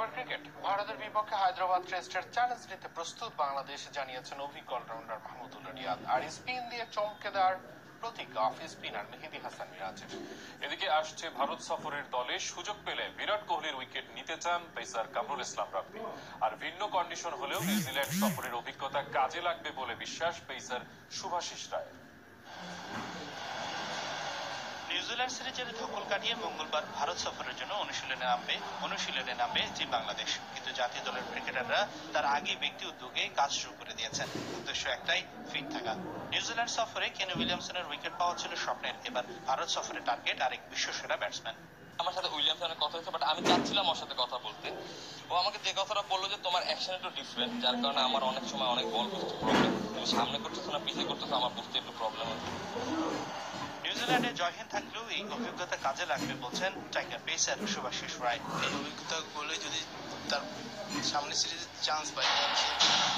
এবার ক্রিকেট। ভারতের বিপক্ষে হায়দ্রাবাদ টেস্টের চ্যালেঞ্জ নিতে প্রস্তুত বাংলাদেশ, জানিয়েছেন অভিজ্ঞ অলরাউন্ডার রিয়াদ। আর স্পিন দিয়ে চমকে দেওয়ার অফ স্পিনার মেহেদি হাসান মিরাজের। এদিকে আসছে ভারত সফরের দলে সুযোগ পেলে বিরাট কোহলির উইকেট নিতে চান পেসার কামরুল ইসলাম রাব্বি। আর ভিন্ন কন্ডিশন হলেও নিউজিল্যান্ড সফরের অভিজ্ঞতা কাজে লাগবে বলে বিশ্বাস পেসার শুভাশিস রায়। নিউজিল্যান্ড সিরিজের ধকল কাটিয়ে মঙ্গলবার ভারত সফরের জন্য অনুশীলনে নামবে অনুশীলনে নামবে টিম বাংলাদেশ। কিন্তু জাতীয় দলের ক্রিকেটাররা তার আগে ব্যক্তি উদ্যোগে কাজ শুরু করে দিয়েছেন। উদ্দেশ্য একটাই, ফিট থাকা। নিউজিল্যান্ড সফরে কেন উইলিয়ামসনের উইকেট পাওয়া ছিল স্বপ্নের। এবার ভারত সফরে টার্গেট আরেক বিশ্বসেরা ব্যাটসম্যান। আমার সাথে উইলিয়ামসনের কথা হয়েছে বাট আমি চাচ্ছিলাম ওর সাথে কথা বলতে। ও আমাকে যে কথাটা বলল যে তোমার অ্যাকশন একটু ডিফারেন্ট যার কারণে আমার অনেক সময় অনেক বল করতে প্রবলেম তুমি সামনে করতেছো না, পিছিয়ে করতেছো, আমার বুঝতে একটু প্রবলেম হচ্ছে। নিউজিল্যান্ডে জয়হীন থাকলেও এই অভিজ্ঞতা কাজে লাগবে বলছেন টাইগার পেসার সুভাষিস রায়। এই অভিজ্ঞতা বলে যদি তার সামনে সিরিজে চান্স পাই তাহলে সে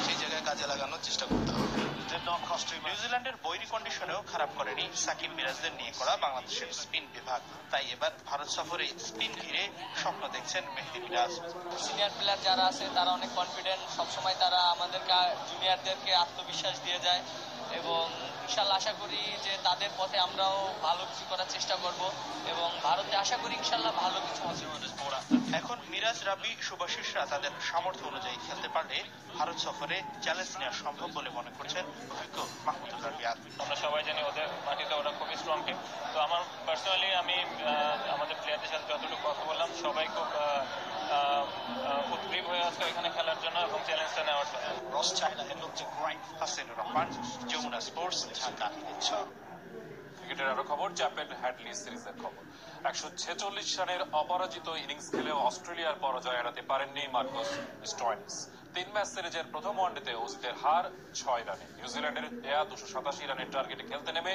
সেই জায়গায় কাজে লাগানোর চেষ্টা করতে হবে। নিউজিল্যান্ডের বৈরী কন্ডিশনেও খারাপ করেনি সাকিব মিরাজদের নিয়ে করা বাংলাদেশের স্পিন বিভাগ। তাই এবার ভারত সফরে স্পিন ঘিরে স্বপ্ন দেখছেন মেহেদি মিরাজ। সিনিয়র প্লেয়ার যারা আছে তারা অনেক কনফিডেন্ট সবসময় তারা আমাদেরকে জুনিয়রদেরকে আত্মবিশ্বাস দিয়ে যায়। এবং ইনশাল্লাহ আশা করি যে তাদের পথে আমরাও ভালো কিছু করার চেষ্টা করব এবং ভারতে আশা করি ইনশাল্লাহ ভালো কিছু হবে। এখন মিরাজ রাবি সুভাশিসরা তাদের সামর্থ্য অনুযায়ী খেলতে পারলে ভারত সফরে চ্যালেঞ্জ নেওয়া সম্ভব বলে মনে করছেন অভিজ্ঞ মাহমুদুল্লাহ রিয়াদ আমরা সবাই জানি ওদের মাটিতে ওরা খুবই স্ট্রং টিম তো আমার পার্সোনালি আমি আহ, আমাদের প্লেয়ারদের সাথে যতটুকু কথা বললাম সবাই খুব এখানে খেলার জন্য এবং চ্যালেঞ্জটা নেওয়ার জন্য। রস এর লোক হাসিনুর রহমান যমুনা স্পোর্টস ঢাকা ক্রিকেটের আরও খবর চ্যাম্পিয়ন হ্যাডলি সিরিজের খবর। একশো ছেচল্লিশ রানের অপরাজিত ইনিংস খেলেও অস্ট্রেলিয়ার পরাজয় এড়াতে পারেননি মার্কোস স্টয়নিস তিন ম্যাচ সিরিজের প্রথম ওয়ানডেতে অজিতের হার ছয় রানে। নিউজিল্যান্ডের দেয়া দুশো সাতাশি রানের টার্গেটে খেলতে নেমে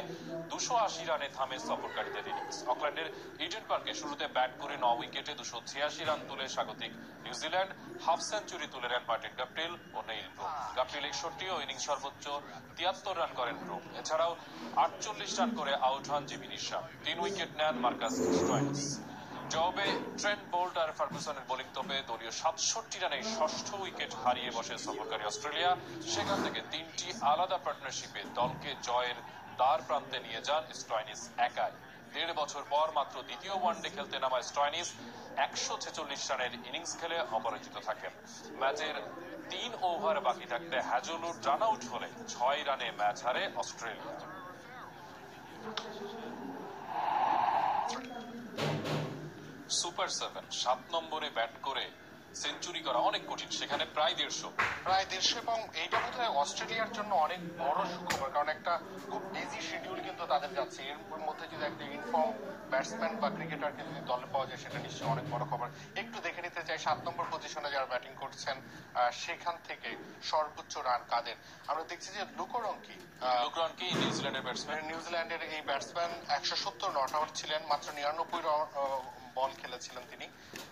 দুশো আশি রানে থামে সফরকারীদের ইনিংস। অকল্যান্ডের ইডেন পার্কে শুরুতে ব্যাট করে ন উইকেটে দুশো ছিয়াশি রান তুলে স্বাগতিক নিউজিল্যান্ড। হাফ সেঞ্চুরি তুলে নেন মার্টিন গাপটিল ও নেইল ব্রুক গাপটিল একষট্টি ও ইনিংস সর্বোচ্চ তিয়াত্তর রান করেন ব্রুক এছাড়াও আটচল্লিশ রান করে আউট হন জিমি নিশা তিন উইকেট নেন মার্কাস স্টয়েন্স জবাবে ট্রেন্ট বোল্ট আর ফার্গুসনের বোলিং তোপে দলীয় সাতষট্টি রানে ষষ্ঠ উইকেট হারিয়ে বসে সফরকারী অস্ট্রেলিয়া। সেখান থেকে তিনটি আলাদা পার্টনারশিপে দলকে জয়ের দ্বার প্রান্তে নিয়ে যান স্টয়নিস একাই। দেড় বছর পর মাত্র দ্বিতীয় ওয়ানডে খেলতে নামা স্টয়নিস একশো ছেচল্লিশ রানের ইনিংস খেলে অপরাজিত থাকেন। ম্যাচের তিন ওভার বাকি থাকতে হ্যাজলুড রান আউট হলে ছয় রানে ম্যাচ হারে অস্ট্রেলিয়া। সুপার সেভেন সাত নম্বরে ব্যাট করে সেঞ্চুরি করা অনেক কঠিন সেখানে প্রায় দেড়শো। প্রায় দেড়শো এবং এইটা বোধ অস্ট্রেলিয়ার জন্য অনেক বড় সুখবর কারণ একটা খুব বিজি শিডিউল কিন্তু তাদের যাচ্ছে। এর মধ্যে যদি একটা ইনফর্ম ব্যাটসম্যান বা ক্রিকেটারকে যদি দলে পাওয়া যায় সেটা নিশ্চয়ই অনেক বড় খবর। একটু দেখে নিতে চাই সাত নম্বর পজিশনে যারা ব্যাটিং করছেন সেখান থেকে সর্বোচ্চ রান কাদের? আমরা দেখছি যে লুকোরঙ্কি আহ, লুকরনকে নিউজিল্যান্ডের ব্যাটসম্যান নিউজিল্যান্ডের এই ব্যাটসম্যান একশো সত্তর নট আউট ছিলেন মাত্র নিরানব্বই বল খেলেছিলেন তিনি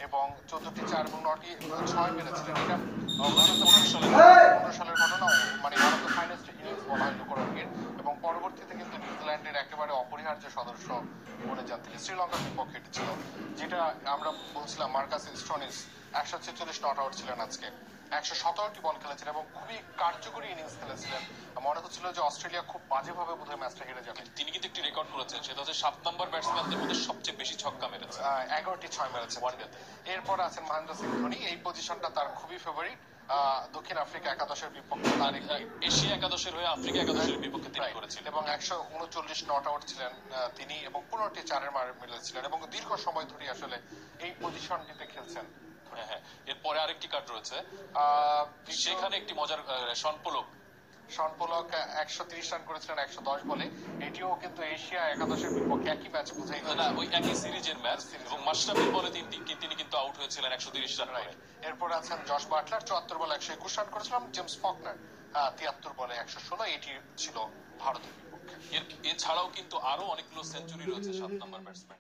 এবং চোদ্দটি চার এবং নটি ছয় মেরেছিলেন। এটা পনেরো সালের ঘটনা মানে one of the finest innings বলা হয় লোকরঙ্গের এবং পরবর্তীতে কিন্তু নিউজিল্যান্ডের একেবারে অপরিহার্য সদস্য বলে যান তিনি শ্রীলঙ্কার বিপক্ষে এটি ছিল যেটা আমরা বলছিলাম মার্কাস স্টনিস একশো ছেচল্লিশ নট আউট ছিলেন আজকে। একশো সতেরোটি বল খেলেছিলেন এবং খুবই কার্যকরী ইনিংস খেলেছিলেন। মনে হচ্ছিল যে অস্ট্রেলিয়া খুব বাজেভাবে বোধহয় ম্যাচটা হেরে যাবে। তিনি কিন্তু একটি রেকর্ড করেছেন সেটা হচ্ছে সাত নম্বর ব্যাটসম্যানদের মধ্যে সবচেয়ে বেশি ছক্কা মেরেছে আহ, এগারোটি ছয় মেরেছে ওয়ানডেতে। এরপর আছেন মহেন্দ্র সিং ধোনি। এই পজিশনটা তার খুবই ফেভারিট দক্ষিণ আফ্রিকা একাদশের বিপক্ষে তার এশিয়া একাদশের হয়ে আফ্রিকা একাদশের বিপক্ষে তিনি করেছিলেন। এবং একশো উনচল্লিশ নট আউট ছিলেন তিনি এবং পনেরোটি চারের মার মিলেছিলেন এবং দীর্ঘ সময় ধরে আসলে এই পজিশনটিতে খেলছেন। হ্যাঁ হ্যাঁ। এরপরে আরেকটি কার্ড রয়েছে। সেখানে একটি মজার সনপলক একশো তিরিশ রান করেছিলেন একশো দশ বলে। এটিও কিন্তু এশিয়া একাদশের বিপক্ষে একই ম্যাচ বুঝাই না ওই একই সিরিজের ম্যাচ এবং বলে তিনি কিন্তু আউট হয়েছিলেন একশো তিরিশ রান এরপর আছেন জশ বাটলার চুয়াত্তর বলে একশো একুশ রান করেছিলাম। জেমস ফকনার তিয়াত্তর বলে একশো ষোলো। এটি ছিল ভারতের বিপক্ষে। এছাড়াও কিন্তু আরও অনেকগুলো সেঞ্চুরি রয়েছে সাত নম্বর ব্যাটসম্যান